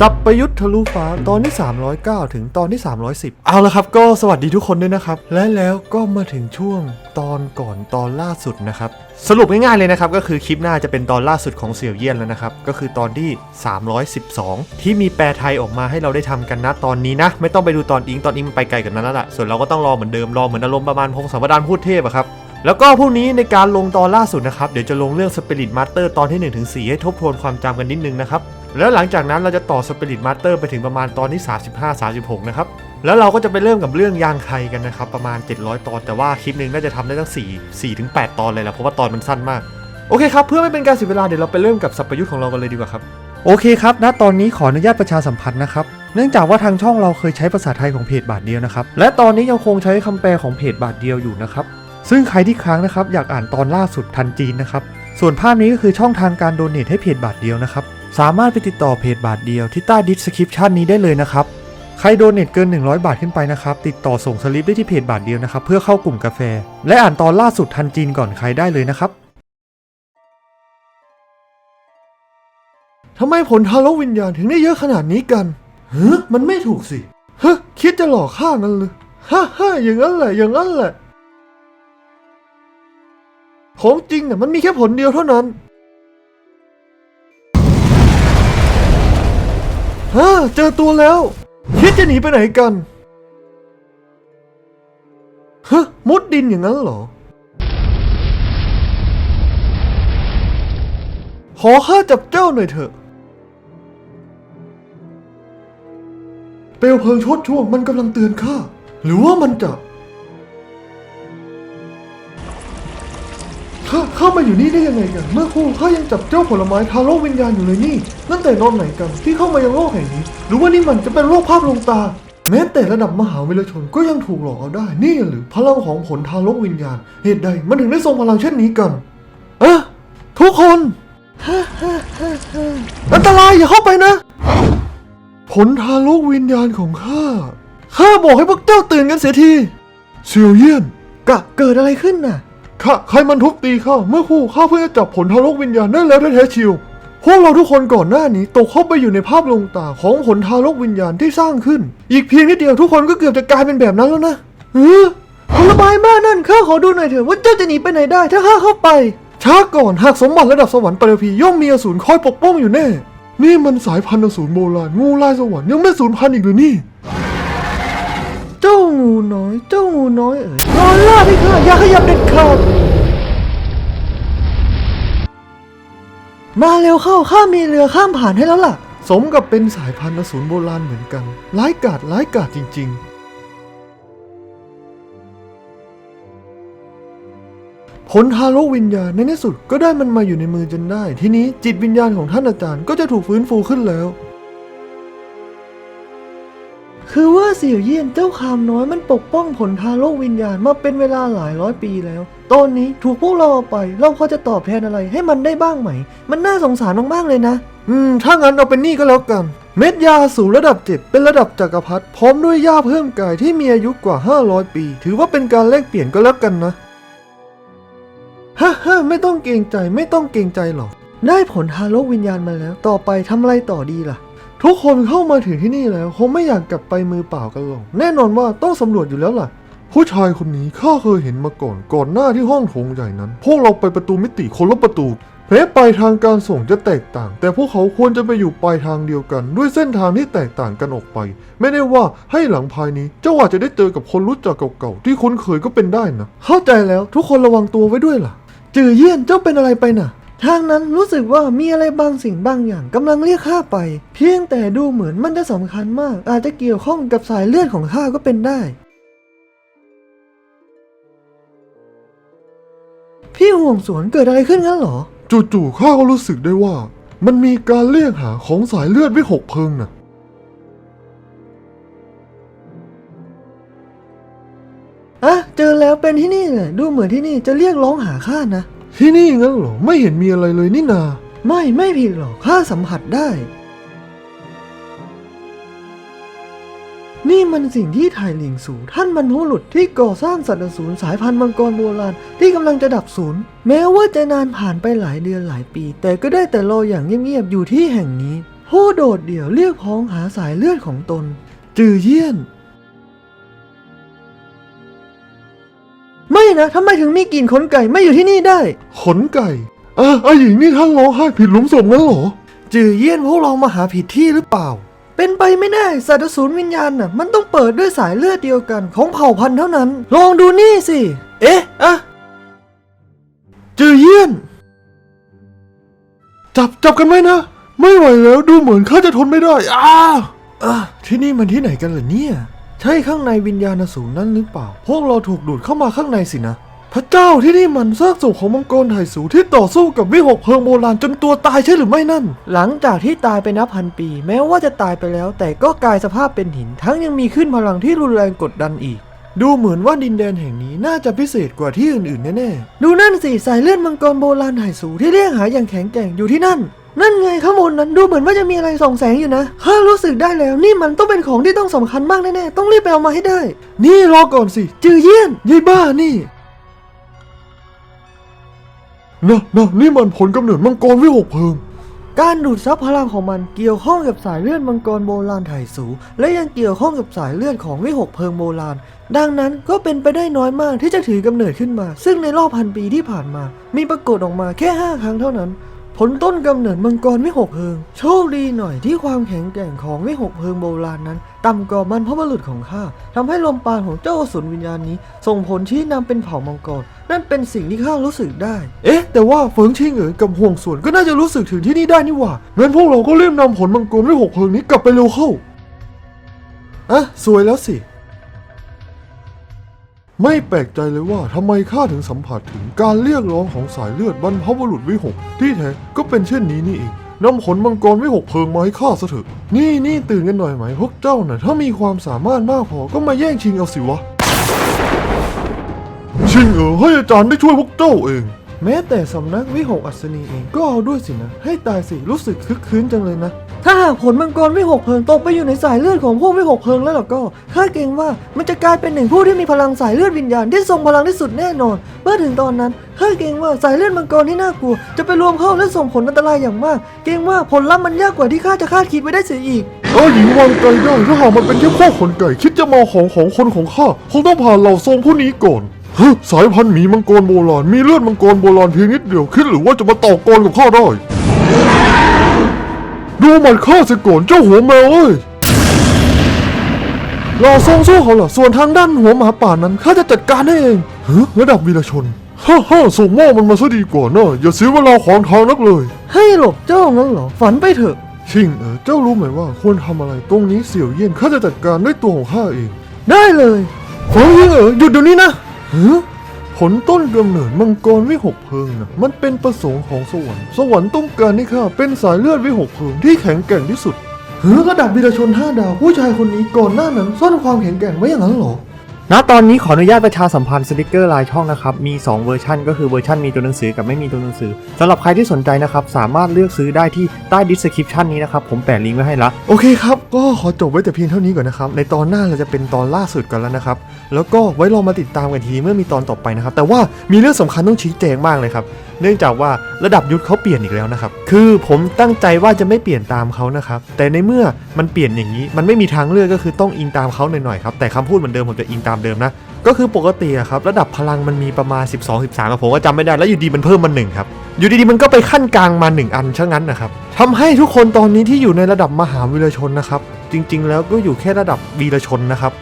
สับประยุทธ์ทะลุฟ้าตอนที่ 309 ถึงตอนที่ 310 เอาละครับ ก็สวัสดีทุกคนด้วยนะครับ และแล้วก็มาถึงช่วงตอนก่อนตอนล่าสุดนะครับ สรุปง่ายๆเลยนะครับ ก็คือคลิปหน้าจะเป็นตอนล่าสุดของเสี่ยวเยี่ยนแล้วนะครับ ก็คือตอนที่ 312 ที่มีแปลไทยออกมาให้เราได้ทำกันนะตอนนี้นะ ไม่ต้องไปดูตอนอิงตอนอิงมันไปไกลกันนั้นแล้วล่ะส่วนเราก็ต้องรอเหมือนเดิมรอเหมือนอารมณ์ประมาณพงศาวดารพูดเทพอะครับแล้วก็พรุ่งนี้ในการลงตอนล่าสุดนะครับ เดี๋ยวจะลงเรื่อง Spirit Master ตอนที่ 1-4 ให้ทบทวนความจำกันนิดนึงนะครับ แล้วหลังจากนั้นเราจะต่อ Spirit Master ไปถึงประมาณตอนที่ 35-36 นะครับ แล้วเราก็จะไปเริ่มกับเรื่องยางไคกันนะครับ ประมาณ 700 ตอน แต่ว่าคลิปหนึ่งน่าจะทำได้ตั้ง 4 4-8ตอนเลยแหละเพราะว่าตอนมันสั้นมาก โอเคครับ เพื่อไม่เป็นการเสียเวลาเดี๋ยวเราไปเริ่มกับสัพยุทธ์ของเรากันเลยดีกว่าครับ โอเคครับณตอนนี้ขออนุญาตประชาสัมพันธ์นะครับเนื่องจากว่าทางช่องเราเคยใช้ภาษาไทยของเพจบาทเดียวนะครับและตอนนี้ยังคงใช้คำแปลของเพจบาทเดียวอยู่นะครับซึ่งใครที่ค้างนะครับอยากอ่านตอนล่าสุดทันจีนนะครับส่วนภาพนี้ก็คือช่องทางการโดเนทให้เพจบาทเดียวนะครับ สามารถไปติดต่อเพจบาทเดียวที่ใต้ดิสคริปชันนี้ได้เลยนะครับ ใครโดเนทเกิน 100 บาทขึ้นไปนะครับ ติดต่อส่งสลิปได้ที่เพจบาทเดียวนะครับ เพื่อเข้ากลุ่มกาแฟ และอ่านตอนล่าสุดทันจีนก่อนใครได้เลยนะครับทำไมผลทารกวิญญาณถึงได้เยอะขนาดนี้กันเฮ้มันไม่ถูกสิฮ้คิดจะหลอกข้างั้นเลยฮ่าฮ่าอย่างนั้นแหละอย่างนั้นแหละของจริงน่ะมันมีแค่ผลเดียวเท่านั้น ฮ้เจอตัวแล้ว คิดจะหนีไปไหนกันฮะมุดดินอย่างนั้นเหรอ ขอข้าจับเจ้าหน่อยเถอะ เปลวเพลิงชดช่วงมันกำลังเตือนข้า หรือว่ามันจะ ข้าข้ามาอยู่นี่ได้ยังไงกัน เมื่อครู่ข้ายังจับเจ้าผลไม้ทาโลกวิญญาณอยู่เลยนี่นั่นแต่นอนไหนกันที่เข้ามายังโลกแห่งนี้ หรือว่านี่มันจะเป็นโลกภาพลวงตา แม้แต่ระดับมหาวิทยาชนก็ยังถูกหลอกเอาได้ นี่หรือพลังของผลทาโลกวิญญาณ เหตุใดมันถึงได้ทรงพลังเช่นนี้กัน เอะทุกคนอันตรายอย่าเข้าไปนะ ผลทาโลกวิญญาณของข้าข้าบอกให้พวกเจ้าตื่นกันเสียทีเซียวเยี่ยนกะเกิดอะไรขึ้นน่ะ ข้าใครมันทุบตีข้าเมื่อคู่ข้าเพิ่งจะจับผลทาโลกวิญญาณได้แล้วแท้ๆเชียวพวกเราทุกคนก่อนหน้านี้ตกเข้าไปอยู่ในภาพลวงตาของผลทาโลกวิญญาณที่สร้างขึ้น อีกเพียงนิดเดียวทุกคนก็เกือบจะกลายเป็นแบบนั้นแล้วนะเออผลไม้บ้านั่นข้าขอดูหน่อยเถอะว่าเจ้าจะหนีไปไหนได้ถ้าข้าเข้าไปช้าก่อนหากสมบัติระดับสวรรค์ปรพีย่อมมีอสูรคอยปกป้องอยู่แน่ นี่มันสายพันธุ์อสูรโบราณงูลายสวรรค์ยังไม่สูญพันธุ์อีกหรือนี่ น้อย เจ้างูน้อยเอ๋ยนอนล่าที่ข้าอย่าขยับเด็ดขาดมาเร็วเข้าข้ามีเรือข้ามผ่านให้แล้วล่ะ สมกับเป็นสายพันธุ์อสูรโบราณเหมือนกันร้ายกาจร้ายกาจจริง ๆ ผลทารกวิญญาณในที่สุดก็ได้มันมาอยู่ในมือจนได้ ทีนี้จิตวิญญาณของท่านอาจารย์ก็จะถูกฟื้นฟูขึ้นแล้ว เสี่ยวเยี่ยนเจ้าคามน้อยมันปกป้องผลทารกวิญญาณมาเป็นเวลาหลายร้อยปีแล้ว ตอนนี้ถูกพวกเราเอาไป เราพอจะตอบแทนอะไรให้มันได้บ้างไหม มันน่าสงสารมากๆเลยนะ อืม ถ้างั้นเอาเป็นนี่ก็แล้วกัน เม็ดยาสูงระดับเจ็ดเป็นระดับจักรพรรดิพร้อมด้วยยาเพิ่มกายที่มีอายุกว่า 500 ปี ถือว่าเป็นการแลกเปลี่ยนก็แล้วกันนะฮ่าฮ่าไม่ต้องเกรงใจไม่ต้องเกรงใจหรอก ได้ผลทารกวิญญาณมาแล้ว ต่อไปทำอะไรต่อดีล่ะ ทุกคนเข้ามาถึงที่นี่แล้ว คงไม่อยากกลับไปมือเปล่ากันหรอก แน่นอนว่าต้องสำรวจอยู่แล้วล่ะ ผู้ชายคนนี้ข้าเคยเห็นมาก่อน ก่อนหน้าที่ห้องโถงใหญ่นั้น พวกเราไปประตูมิติคนละประตูแม้ปลายทางการส่งจะแตกต่าง แต่พวกเขาควรจะไปอยู่ปลายทางเดียวกัน ด้วยเส้นทางที่แตกต่างกันออกไป ไม่ได้ว่าให้หลังภายนี้ เจ้าอาจจะได้เจอกับคนรู้จักเก่าๆที่คุ้นเคยก็เป็นได้นะ เข้าใจแล้วทุกคนระวังตัวไว้ด้วยล่ะ จือเยี่ยนเจ้าเป็นอะไรไปน่ะ ทางนั้นรู้สึกว่ามีอะไรบางสิ่งบางอย่างกำลังเรียกข้าไป เพียงแต่ดูเหมือนมันจะสำคัญมาก อาจจะเกี่ยวข้องกับสายเลือดของข้าก็เป็นได้ พี่ห่วงสวนเกิดอะไรขึ้นงั้นเหรอ จู่ๆข้าก็รู้สึกได้ว่า มันมีการเรียกหาของสายเลือดวิหกเพิงน่ะ อะเจอแล้วเป็นที่นี่แหละดูเหมือนที่นี่จะเรียกร้องหาข้านะ ที่นี่งั้นเหรอ ไม่เห็นมีอะไรเลยนี่นา ไม่ไม่ผิดหรอกข้าสัมผัสได้ นี่มันสิ่งที่ไทหลิงสูท่านบรรพุรุษที่ก่อสร้างสัตว์อสูรสายพันธุ์มังกรโบราณที่กำลังจะดับสูญแม้ว่าจะนานผ่านไปหลายเดือนหลายปี แต่ก็ได้แต่รออย่างเงียบๆอยู่ที่แห่งนี้ ผู้โดดเดี่ยวเรียกพ้องหาสายเลือดของตน จือเยี่ยน นะทำไมถึงมีกลิ่นขนไก่ไม่อยู่ที่นี่ได้ ขนไก่อะไอหญิงนี่ท่านร้องไห้ผิดหลุมศพงั้นเหรอ จือเยี่ยนพวกเรามาหาผิดที่หรือเปล่า เป็นไปไม่ได้สัตว์ศูนย์วิญญาณน่ะ มันต้องเปิดด้วยสายเลือดเดียวกันของเผ่าพันธุ์เท่านั้น ลองดูนี่สิ เอ๊ะอะจือเยี่ยน จับจับกันไหมนะ ไม่ไหวแล้วดูเหมือนข้าจะทนไม่ได้อ้าอะที่นี่มันที่ไหนกันเหรอเนี่ย ใช่ข้างในวิญญาณสูรนั่นหรือเปล่า พวกเราถูกดูดเข้ามาข้างในสินะ พระเจ้าที่นี่มันซากศพของมังกรไถ่สูที่ต่อสู้กับวิหกเพลิงโบราณจนตัวตายใช่หรือไม่นั่น หลังจากที่ตายไปนับพันปี แม้ว่าจะตายไปแล้ว แต่ก็กลายสภาพเป็นหิน ทั้งยังมีขึ้นพลังที่รุนแรงกดดันอีกดูเหมือนว่าดินแดนแห่งนี้น่าจะพิเศษกว่าที่อื่นๆแน่ๆ ดูนั่นสิสายเลือดมังกรโบราณไหสูที่เรียกหาอย่างแข็งแกร่งอยู่ที่นั่น นั่นไงข้างบนนั้นดูเหมือนว่าจะมีอะไรส่องแสงอยู่นะข้ารู้สึกได้แล้วนี่มันต้องเป็นของที่ต้องสำคัญมากแน่ๆต้องรีบไปเอามาให้ได้ นี่รอก่อนสิ จือเยี่ยนยายบ้านี่นะนะนี่มันผลกำเนิดมังกรวิหกเพลิงการดูดซับพลังของมันเกี่ยวข้องกับสายเลือดมังกรโบราณไถสู และยังเกี่ยวข้องกับสายเลือดของวิหกเพลิงโบราณ ดังนั้นก็เป็นไปได้น้อยมากที่จะถือกำเนิดขึ้นมา ซึ่งในรอบพันปีที่ผ่านมา มีปรากฏออกมาแค่ 5 ครั้งเท่านั้น ผลต้นกำเนิดมังกรวิหกเพลิง โชคดีหน่อยที่ความแข็งแกร่งของวิหกเพลิงโบราณนั้น ต่ำกว่ามันพระบุรุษของข้าทำให้ลมปราณของเจ้าอสุรวิญญาณนี้ ส่งผลชี้นำเป็นเผ่ามังกร นั่นเป็นสิ่งที่ข้ารู้สึกได้ เอ๊ะ แต่ว่าเฟิงชิงเอ๋ยกับห่วงส่วนก็น่าจะรู้สึกถึงที่นี่ได้นี่หว่างั้นพวกเราก็รีบนำผลมังกรวิหกเพลิงนี้กลับไปเร็วเข้าอะสวยแล้วสิ ไม่แปลกใจเลยว่าทำไมข้าถึงสัมผัสถึงการเรียกร้องของสายเลือดบรรพบุรุษวิหกที่แท้ก็เป็นเช่นนี้นี่เองนำผลมังกรวิหกเพลิงมาให้ข้าซะเถอะ นี่นี่ตื่นกันหน่อยไหมพวกเจ้าน่ะถ้ามีความสามารถมากพอก็มาแย่งชิงเอาสิวะ ชิงเอ๋อให้อาจารย์ได้ช่วยพวกเจ้าเอง แม้แต่สำนักวิหกอัศนีเองก็เอาด้วยสินะ ให้ตายสิรู้สึกคึกคืนจังเลยนะ ถ้าหากผลมังกรวิหกเพลิงตกไปอยู่ในสายเลือดของพวกวิหกเพลิงแล้วล่ะก็ข้าเกรงว่ามันจะกลายเป็นหนึ่งผู้ที่มีพลังสายเลือดวิญญาณที่ทรงพลังที่สุดแน่นอน เมื่อถึงตอนนั้นข้าเกรงว่าสายเลือดมังกรที่น่ากลัว จะไปรวมเข้าและส่งผลอันตรายอย่างมาก เกรงว่าผลลัพธ์มันยากกว่าที่ข้าจะคาดคิดไว้ได้เสียอีกเออหญิงวางใจได้ถ้าหากมันเป็นแค่ข้อขนไก่คิดจะมาของของคนของข้าคงต้องผ่านเหล่าทรงผู้นี้ก่อนฮะสายพันธุ์หมีมังกรโบราณมีเลือดมังกรโบราณเพียงนิดเดียวคิดหรือว่าจะมาต่อกรกับข้าได้ ดูมันข้าเสียก่อนเจ้าหัวแมวเอ้ยเราทรงสู้เขาเหรอส่วนทางด้านหัวหมาป่านั้นข้าจะจัดการให้เองฮะระดับวีรชนฮ่าฮ่าส่งหม้อมันมาซะดีกว่านะอย่าเสียเวลาของทางนักเลยให้หลบเจ้างั้นเหรอฝันไปเถอะชิงเออเจ้ารู้ไหมว่าควรทำอะไรตรงนี้เสี่ยวเยี่ยนข้าจะจัดการด้วยตัวของข้าเอง ได้เลยฟังยิงเออหยุดเดี๋ยวนี้นะฮะ ผลต้นกำเนิดมังกรวิหกเพลิงนะมันเป็นประสงค์ของสวรรค์สวรรค์ต้องการให้ข้าเป็นสายเลือดวิหกเพลิงที่แข็งแกร่งที่สุดเฮ้ระดับวีรชนห้าดาวผู้ชายคนนี้ก่อนหน้านั้นซ่อนความแข็งแกร่งไว้อย่างนั้นเหรอ ณตอนนี้ขออนุญาตประชาสัมพันธ์สติกเกอร์ลายช่องนะครับ มี 2 เวอร์ชันก็คือเวอร์ชันมีตัวหนังสือกับไม่มีตัวหนังสือสำหรับใครที่สนใจนะครับ สามารถเลือกซื้อได้ที่ใต้ดิสคริปชันนี้นะครับ ผมแปะลิงก์ไว้ให้ละโอเคครับ ก็ขอจบไว้แต่เพียงเท่านี้ก่อนนะครับ ในตอนหน้าเราจะเป็นตอนล่าสุดกันแล้วนะครับ แล้วก็ไว้รอมาติดตามกันทีเมื่อมีตอนต่อไปนะครับแต่ว่ามีเรื่องสำคัญต้องชี้แจงมากเลยครับเนื่องจากว่าระดับยุทธเขาเปลี่ยนอีกแล้วนะครับ คือผมตั้งใจว่าจะไม่เปลี่ยนตามเขานะครับ แต่ในเมื่อมันเปลี่ยนอย่างนี้ มันไม่มีทางเลือกก็คือต้องอิงตามเขาหน่อยๆครับ แต่คำพูดเหมือนเดิมผมจะอิงตามเดิมนะ ก็คือปกติอะครับระดับพลังมันมีประมาณ 12 13อะผมก็จำไม่ได้แล้วอยู่ดีมันเพิ่มมาหนึ่งครับอยู่ดีๆมันก็ไปขั้นกลางมา 1 อันช่างนั้นนะครับทำให้ทุกคนตอนนี้ที่อยู่ในระดับมหาวีรชนนะครับจริง ๆ แล้วก็อยู่แค่ระดับวีรชนนะครับ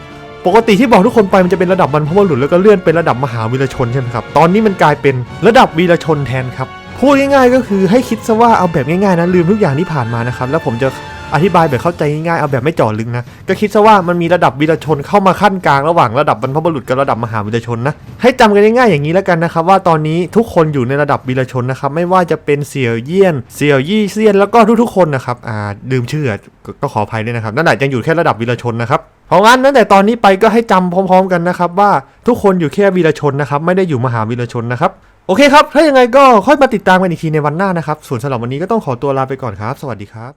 ปกติที่บอกทุกคนไปมันจะเป็นระดับมันพบุรุษแล้วก็เลื่อนเป็นระดับมหาวีรชนใช่ไหมครับตอนนี้มันกลายเป็นระดับวีรชนแทนครับพูดง่ายๆก็คือให้คิดซะว่าเอาแบบง่ายๆนะลืมทุกอย่างที่ผ่านมานะครับแล้วผมจะ อธิบายแบบเข้าใจง่ายๆเอาแบบไม่เจ่อลึกนะก็คิดซะว่ามันมีระดับวีรชนเข้ามาขั้นกลางระหว่างระดับบรรพบุรุษกับระดับมหาวีรชนนะให้จำกันง่ายๆอย่างนี้แล้วกันนะครับว่าตอนนี้ทุกคนอยู่ในระดับวีรชนนะครับไม่ว่าจะเป็นเสี่ยวเยี่ยน เสี่ยวยี่เซียนแล้วก็ทุกๆคนนะครับอ่าลืมชื่อก็ก็ขออภัยด้วยนะครับนั่นแหละยังอยู่แค่ระดับวีรชนนะครับเพราะงั้นตั้งแต่ตอนนี้ไปก็ให้จำพร้อม ๆ กันนะครับว่าทุกคนอยู่แค่วีรชนนะครับไม่ได้อยู่มหาวีรชนนะครับโอเคครับ ถ้ายังไงก็ค่อยมาติดตามกันอีกทีในวันหน้านะครับ ส่วนสำหรับวันนี้ก็ต้องขอตัวลาไปก่อนครับ สวัสดีครับ